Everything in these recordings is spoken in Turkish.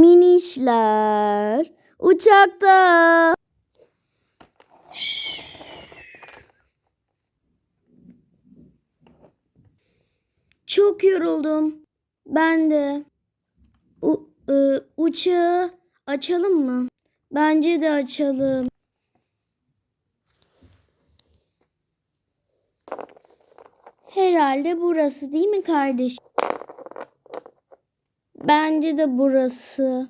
Minişler uçakta. Çok yoruldum. Ben de. U, e, uçağı açalım mı? Bence de açalım. Herhalde burası değil mi kardeş? Bence de burası.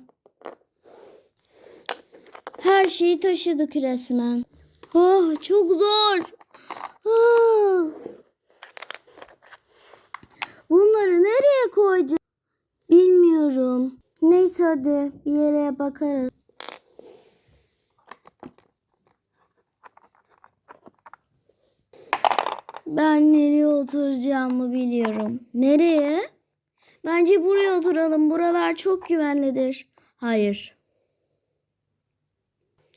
Her şeyi taşıdık resmen. Ah çok zor. Ah. Bunları nereye koyacağız? Bilmiyorum. Neyse hadi bir yere bakarız. Ben nereye oturacağımı biliyorum. Nereye? Bence buraya oturalım. Buralar çok güvenlidir. Hayır.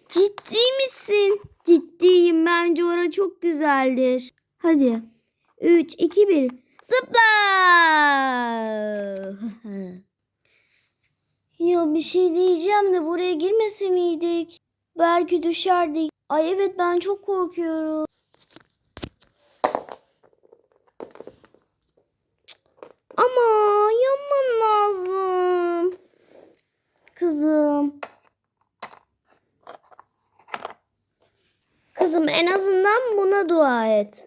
Ciddi misin? Ciddiyim. Bence orası çok güzeldir. Hadi. 3, 2, 1. Zıpla! ya bir şey diyeceğim de buraya girmese miydik? Belki düşerdik. Ay evet ben çok korkuyorum. Ama Kızım en azından buna dua et.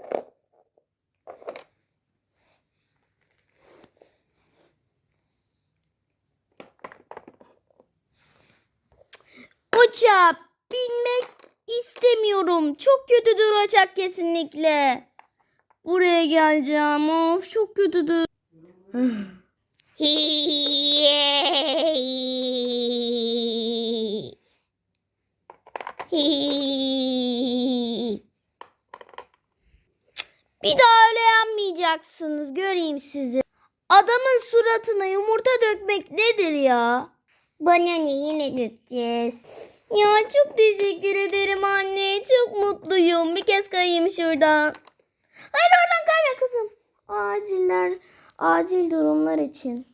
Uçağa binmek istemiyorum. Çok kötüdür uçak kesinlikle. Buraya geleceğim. Of çok kötüdür. Bir daha öyle yanmayacaksınız. Göreyim sizi. Adamın suratına yumurta dökmek nedir ya? Bana ne yine dökeceğiz. Ya çok teşekkür ederim anne. Çok mutluyum. Bir kez kayayım şuradan. Hayır oradan kayma kızım. Aciller, acil durumlar için.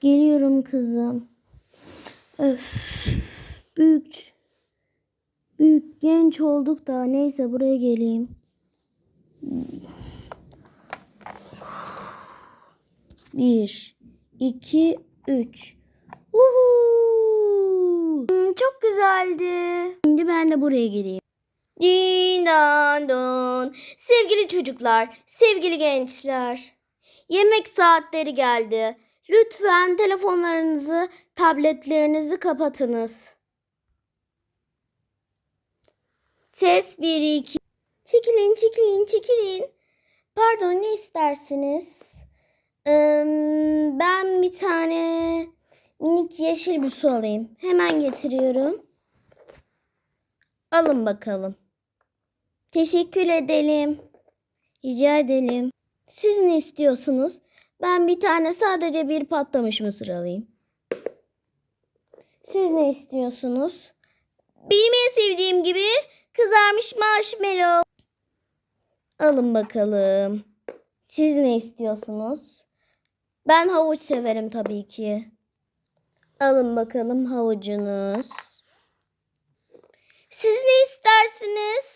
Geliyorum kızım. Öf. Büyük. Büyük genç olduk da neyse buraya geleyim. Bir, iki, üç. Uhu. Çok güzeldi. Şimdi ben de buraya gireyim. Din dan don. Sevgili çocuklar, sevgili gençler. Yemek saatleri geldi. Lütfen telefonlarınızı, tabletlerinizi kapatınız. Ses 1 2. Çekilin, çekilin, çekilin. Pardon, ne istersiniz? Ee, ben bir tane minik yeşil bir su alayım. Hemen getiriyorum. Alın bakalım. Teşekkür edelim. Rica edelim. Siz ne istiyorsunuz? Ben bir tane sadece bir patlamış mısır alayım. Siz ne istiyorsunuz? Benim en sevdiğim gibi kızarmış marshmallow. Alın bakalım. Siz ne istiyorsunuz? Ben havuç severim tabii ki. Alın bakalım havucunuz. Siz ne istersiniz?